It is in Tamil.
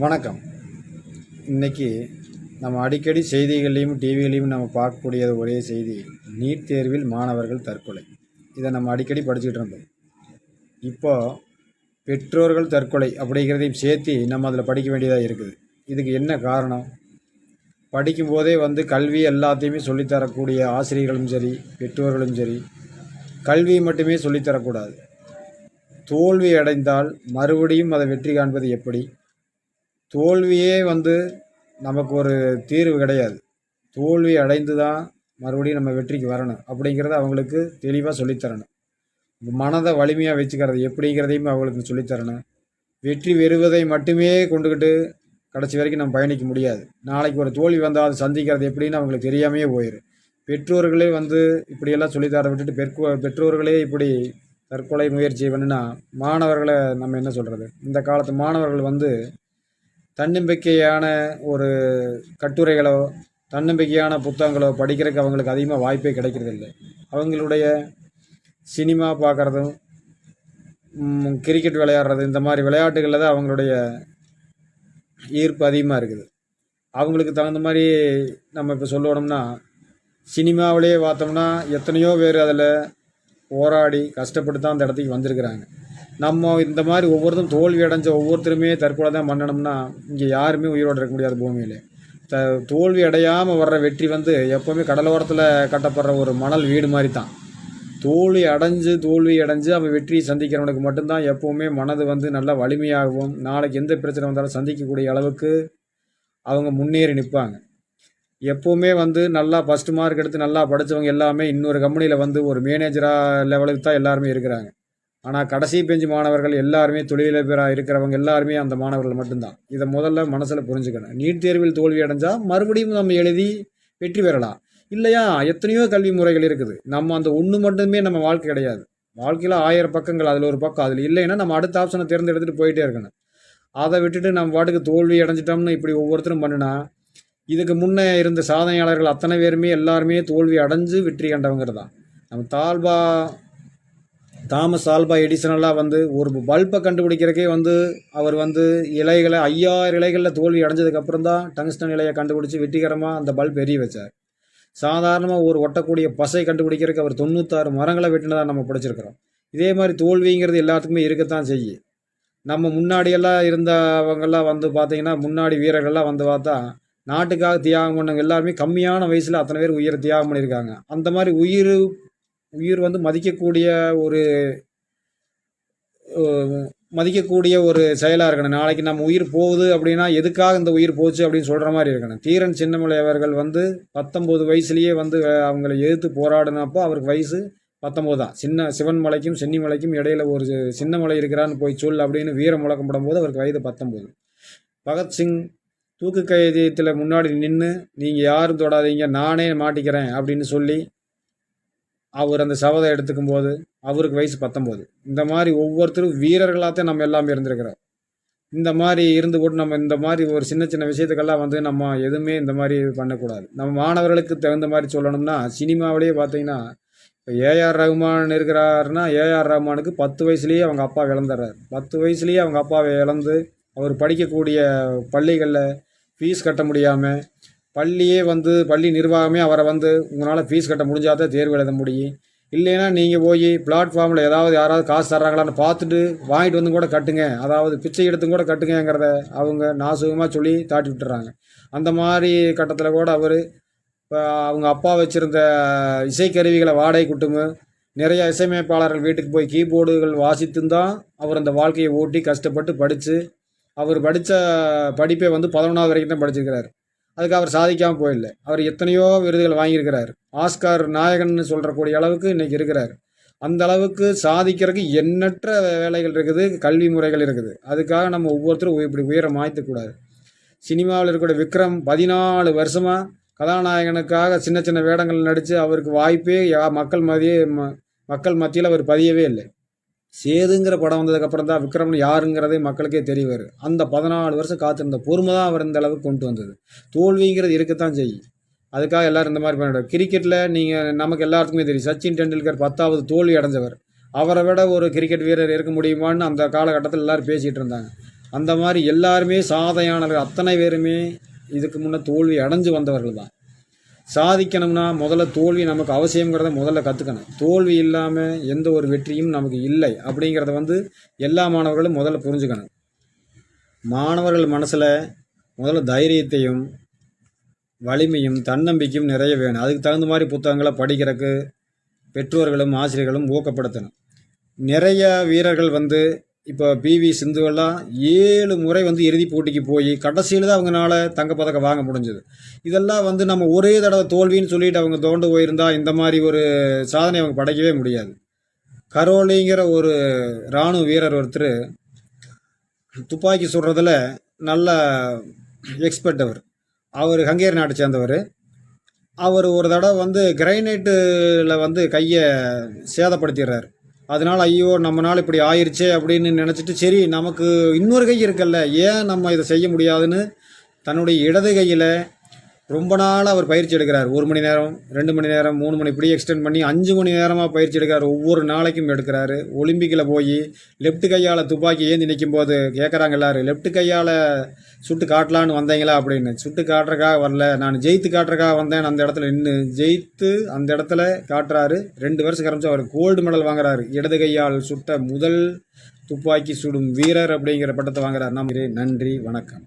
வணக்கம். இன்னைக்கு நம்ம அடிக்கடி செய்திகள்லையும் டிவிலையும் நம்ம பார்க்கக்கூடிய ஒரே செய்தி நீட் தேர்வில் மாணவர்கள் தற்கொலை. இதை நம்ம அடிக்கடி படிச்சுக்கிட்டு இருந்தோம். இப்போது பெற்றோர்கள் தற்கொலை அப்படிங்கிறதையும் சேர்த்து நம்ம அதில் படிக்க வேண்டியதாக இருக்குது. இதுக்கு என்ன காரணம்? படிக்கும்போதே வந்து கல்வி எல்லாத்தையுமே சொல்லித்தரக்கூடிய ஆசிரியர்களும் சரி பெற்றோர்களும் சரி கல்வி மட்டுமே சொல்லித்தரக்கூடாது. தோல்வி அடைந்தால் மறுபடியும் அதை வெற்றி காண்பது எப்படி? தோல்வியே வந்து நமக்கு ஒரு தீர்வு கிடையாது. தோல்வி அடைந்து தான் மறுபடியும் நம்ம வெற்றிக்கு வரணும். அப்படிங்கிறத அவங்களுக்கு தெளிவாக சொல்லித்தரணும். மனதை வலிமையாக வச்சுக்கிறது எப்படிங்கிறதையும் அவங்களுக்கு சொல்லித்தரணும். வெற்றி பெறுவதை மட்டுமே கொண்டுக்கிட்டு கடைசி வரைக்கும் நம்ம பயணிக்க முடியாது. நாளைக்கு ஒரு தோல்வி வந்தால் அது சந்திக்கிறது எப்படின்னு அவங்களுக்கு தெரியாமையே போயிடும் பெற்றோர்களே வந்து இப்படியெல்லாம் சொல்லித்தர விட்டுட்டு பெற்றோ பெற்றோர்களே இப்படி தற்கொலை முயற்சி பண்ணுன்னா மாணவர்களை நம்ம என்ன சொல்கிறது இந்த காலத்து மாணவர்கள் வந்து தன்னம்பிக்கையான ஒரு கட்டுரைகளோ தன்னம்பிக்கையான புத்தகங்களோ படிக்கிறதுக்கு அவங்களுக்கு அதிகமாக வாய்ப்பே கிடைக்கிறதில்ல. அவங்களுடைய சினிமா பார்க்குறதும் கிரிக்கெட் விளையாடுறது இந்த மாதிரி விளையாட்டுகளில் தான் அவங்களுடைய ஈர்ப்பு அதிகமாக இருக்குது. அவங்களுக்கு தகுந்த மாதிரி நம்ம இப்போ சொல்லணும்னா சினிமாவிலேயே பார்த்தோம்னா எத்தனையோ பேர் அதில் போராடி கஷ்டப்பட்டு தான் அந்த இடத்துக்கு வந்திருக்கிறாங்க. நம்ம இந்த மாதிரி ஒவ்வொருத்தரும் தோல்வி அடைஞ்ச ஒவ்வொருத்தருமே தற்கொலை தான் பண்ணணும்னா இங்கே யாருமே உயிரோடு இருக்க முடியாது பூமியில். த தோல்வி அடையாமல் வர்ற வெற்றி வந்து எப்போவுமே கடலோரத்தில் கட்டப்படுற ஒரு மணல் வீடு மாதிரி தான். தோல்வி அடைஞ்சு தோல்வி அடைஞ்சு அவன் வெற்றியை சந்திக்கிறவனுக்கு மட்டும்தான் எப்போவுமே மனது வந்து நல்லா வலிமையாகவும் நாளைக்கு எந்த பிரச்சனை வந்தாலும் சந்திக்கக்கூடிய அளவுக்கு அவங்க முன்னேறி நிற்பாங்க. எப்போவுமே வந்து நல்லா ஃபஸ்ட்டு மார்க் எடுத்து நல்லா படித்தவங்க எல்லாமே இன்னொரு கம்பெனியில் வந்து ஒரு மேனேஜராக லெவலுக்கு தான் எல்லாருமே இருக்கிறாங்க. ஆனால் கடைசி பெஞ்சு மாணவர்கள் எல்லாருமே தொழிலதிபராக இருக்கிறவங்க எல்லாருமே அந்த மாணவர்கள் மட்டும்தான். இதை முதல்ல மனசில் புரிஞ்சுக்கணும். நீட் தேர்வில் தோல்வி அடைஞ்சால் மறுபடியும் நம்ம எழுதி வெற்றி பெறலாம். இல்லையா? எத்தனையோ கல்வி முறைகள் இருக்குது. நம்ம அந்த ஒன்று மட்டுமே நம்ம வாழ்க்கை கிடையாது. வாழ்க்கையில் ஆயிரம் பக்கங்கள் அதில் ஒரு பக்கம். அதில் இல்லைன்னா நம்ம அடுத்த ஆப்ஷனை தேர்ந்தெடுத்துட்டு போயிட்டே இருக்கணும். அதை விட்டுட்டு நம்ம பாட்டுக்கு தோல்வி அடைஞ்சிட்டோம்னு இப்படி ஒவ்வொருத்தரும் பண்ணுனா இதுக்கு முன்னே இருந்த சாதனையாளர்கள் அத்தனை பேருமே எல்லாருமே தோல்வி அடைஞ்சு வெற்றி கண்டவங்க தான். நம்ம தாழ்வா தாமஸ் ஆல்பா எடிசனெல்லாம் வந்து ஒரு பல்பை கண்டுபிடிக்கிறக்கே வந்து அவர் வந்து இலைகளை ஐயாயிரம் இலைகளில் தோல்வி அடைஞ்சதுக்கப்புறம் தான் டங்ஸ்டன் இலையை கண்டுபிடிச்சி வெற்றிகரமாக அந்த பல்ப் எரிய வச்சார். சாதாரணமாக ஒரு ஒட்டக்கூடிய பசை கண்டுபிடிக்கிறதுக்கு அவர் தொண்ணூத்தாறு மரங்களை வெட்டினதாக நம்ம படிச்சிருக்கிறோம். இதே மாதிரி தோல்விங்கிறது எல்லாத்துக்குமே இருக்கத்தான் செய்யும். நம்ம முன்னாடியெல்லாம் இருந்தவங்கெல்லாம் வந்து பார்த்திங்கன்னா முன்னாடி வீரர்கள்லாம் வந்து பார்த்தா நாட்டுக்காக தியாகம் பண்ணவங்க எல்லாருமே கம்மியான வயசில் அத்தனை பேர் உயிரை தியாகம் பண்ணியிருக்காங்க. அந்த மாதிரி உயிர் உயிர் வந்து மதிக்கக்கூடிய ஒரு மதிக்கக்கூடிய ஒரு செயலாக இருக்கணும். நாளைக்கு நம்ம உயிர் போகுது அப்படின்னா எதுக்காக இந்த உயிர் போச்சு அப்படின்னு சொல்கிற மாதிரி இருக்கணும். தீரன் சின்னமலை அவர்கள் வந்து பத்தொம்போது வயசுலேயே வந்து அவங்களை எதிர்த்து போராடினப்போ அவருக்கு வயசு பத்தொம்போது தான். சின்ன சிவன் மலைக்கும் சென்னி மலைக்கும் இடையில ஒரு சின்னமலை சின்ன மலை இருக்கிறான்னு போய் சொல் அப்படின்னு வீர முழக்கம் போடும்போது அவருக்கு வயது பத்தொம்போது பகத்சிங் தூக்கு கைதியத்தில் முன்னாடி நின்று நீங்கள் யாரும் தொடாதீங்க நானே மாட்டிக்கிறேன் அப்படின்னு சொல்லி அவர் அந்த சபதை எடுத்துக்கும் போது அவருக்கு வயசு பத்தொம்போது. இந்த மாதிரி ஒவ்வொருத்தரும் வீரர்களாகத்தான் நம்ம எல்லாமே இருந்திருக்கிறோம். இந்த மாதிரி இருந்து கூட நம்ம இந்த மாதிரி ஒரு சின்ன சின்ன விஷயத்துக்கெல்லாம் வந்து நம்ம எதுவுமே இந்த மாதிரி பண்ணக்கூடாது. நம்ம மாணவர்களுக்கு தகுந்த மாதிரி சொல்லணும்னா சினிமாவிலேயே பார்த்தீங்கன்னா இப்போ ஏஆர் ரகுமான் இருக்கிறாருன்னா ஏஆர் ரகுமானுக்கு பத்து வயசுலேயே அவங்க அப்பா இழந்துடுறாரு. பத்து வயசுலேயே அவங்க அப்பாவை இழந்து அவர் படிக்கக்கூடிய பள்ளிகளில் ஃபீஸ் கட்ட முடியாமல் பள்ளியே வந்து பள்ளி நிர்வாகமே அவரை வந்து உங்களால் ஃபீஸ் கட்ட முடிஞ்சால் தான் தேர்வு எழுத முடியும். இல்லைன்னா நீங்கள் போய் பிளாட்ஃபார்மில் ஏதாவது யாராவது காசு தர்றாங்களான்னு பார்த்துட்டு வாங்கிட்டு வந்து கூட கட்டுங்க. அதாவது பிச்சை எடுத்து கூட கட்டுங்கங்கிறத அவங்க நாசுகமாக சொல்லி தாட்டி விட்டுறாங்க. அந்த மாதிரி கட்டத்தில் கூட அவர் இப்போ அவங்க அப்பா வச்சுருந்த இசைக்கருவிகளை வாடகை குட்டுங்க நிறைய இசையமைப்பாளர்கள் வீட்டுக்கு போய் கீபோர்டுகள் வாசித்தும் தான் அவர் அந்த வாழ்க்கையை ஓட்டி கஷ்டப்பட்டு படித்து அவர் படித்த படிப்பை வந்து பதினொன்றாவது வரைக்கும் தான் படிச்சிருக்கிறார். அதுக்கு அவர் சாதிக்காமல் போயிடல அவர் எத்தனையோ விருதுகள் வாங்கியிருக்கிறார். ஆஸ்கார் நாயகன்னு சொல்கிறக்கூடிய அளவுக்கு இன்றைக்கி இருக்கிறார். அந்த அளவுக்கு சாதிக்கிறதுக்கு எண்ணற்ற வேலைகள் இருக்குது கல்வி முறைகள் இருக்குது. அதுக்காக நம்ம ஒவ்வொருத்தரும் இப்படி உயரம் மாய்த்தக்கூடாது சினிமாவில் இருக்கிற விக்ரம் பதினாலு வருஷமாக கதாநாயகனுக்காக சின்ன சின்ன வேடங்கள் நடித்து அவருக்கு வாய்ப்பே மக்கள் மதிய ம- மக்கள் மத்தியில் அவர் பதியவே இல்லை. சேதுங்கிற படம் வந்ததுக்கப்புறம் தான் விக்ரம்னு யாருங்கிறதே மக்களுக்கே தெரிய வரும். அந்த பதினாலு வருஷம் காத்திருந்த பொறுமை தான் அவர் இந்த அளவுக்கு கொண்டு வந்தது. தோல்விங்கிறது இருக்கத்தான் செய்யும். அதுக்காக எல்லாரும் இந்த மாதிரி பண்ணிவிடும் கிரிக்கெட்டில் நீங்கள் நமக்கு எல்லாத்துக்குமே தெரியும். சச்சின் டெண்டுல்கர் பத்தாவது தோல்வி அடைஞ்சவர். அவரை விட ஒரு கிரிக்கெட் வீரர் இருக்க முடியுமான்னு அந்த காலகட்டத்தில் எல்லாரும் பேசிகிட்டு இருந்தாங்க. அந்த மாதிரி எல்லாருமே சாதையானவர் அத்தனை பேருமே இதுக்கு முன்னே தோல்வி அடைஞ்சு வந்தவர்கள் தான். சாதிக்கணும்னா முதல்ல தோல்வி நமக்கு அவசியங்கிறத முதல்ல கற்றுக்கணும் தோல்வி இல்லாமல் எந்த ஒரு வெற்றியும் நமக்கு இல்லை அப்படிங்கிறத வந்து எல்லா மாணவர்களும் முதல்ல புரிஞ்சுக்கணும். மாணவர்கள் மனசில் முதல்ல தைரியத்தையும் வலிமையும் தன்னம்பிக்கையும் நிறைய வேணும். அதுக்கு தகுந்த மாதிரி புத்தகங்களை படிக்கிறதுக்கு பெற்றோர்களும் ஆசிரியர்களும் ஊக்கப்படுத்தணும். நிறைய வீரர்கள் வந்து இப்போ பிவி சிந்துவெல்லாம் ஏழு முறை வந்து இறுதிப் போட்டிக்கு போய் கடைசியில் தான் அவங்களால தங்கப்பதக்கம் வாங்க முடிஞ்சது. இதெல்லாம் வந்து நம்ம ஒரே தடவை தோல்வின்னு சொல்லிட்டு அவங்க தோண்டு போயிருந்தா இந்த மாதிரி ஒரு சாதனை அவங்க படைக்கவே முடியாது. கரோலிங்கிற ஒரு இராணுவ வீரர் ஒருத்தர் துப்பாக்கி சுடுறதில் நல்ல எக்ஸ்பர்ட் அவர். அவர் ஹங்கேரி நாட்டை சேர்ந்தவர். அவர் ஒரு தடவை வந்து கிரைனைட்டில் வந்து கையை சேதப்படுத்திடுறாரு. அதனால் ஐயோ நம்மனால் இப்படி ஆயிடுச்சே அப்படின்னு நினச்சிட்டு சரி நமக்கு இன்னொரு கை இருக்குல்ல ஏன் நம்ம இதை செய்ய முடியாதுன்னு? தன்னுடைய இடது கையில் ரொம்ப நாள் அவர் பயிற்சி எடுக்கிறார். ஒரு மணி நேரம் ரெண்டு மணி நேரம் மூணு மணி இப்படி எக்ஸ்டெண்ட் பண்ணி அஞ்சு மணி நேரமாக பயிற்சி எடுக்கிறார். ஒவ்வொரு நாளைக்கும் எடுக்கிறாரு. ஒலிம்பிக்கில் போய் லெஃப்ட் கையால் துப்பாக்கி ஏந்தி நிற்கும் போது கேட்குறாங்க எல்லாரும் லெஃப்ட் கையால் சுட்டு காட்டலான்னு வந்தீங்களா? அப்படின்னு. சுட்டு காட்டுறக்காக வரல. நான் ஜெயித்து காட்டுறக்காக வந்தேன். அந்த இடத்துல நின்று ஜெயித்து அந்த இடத்துல காட்டுறாரு. ரெண்டு வருஷம் கரைச்சு அவர் கோல்டு மெடல் வாங்குறாரு. இடது கையால் சுட்ட முதல் துப்பாக்கி சுடும் வீரர் அப்படிங்கிற பட்டத்தை வாங்குறார். நம்ம நன்றி வணக்கம்.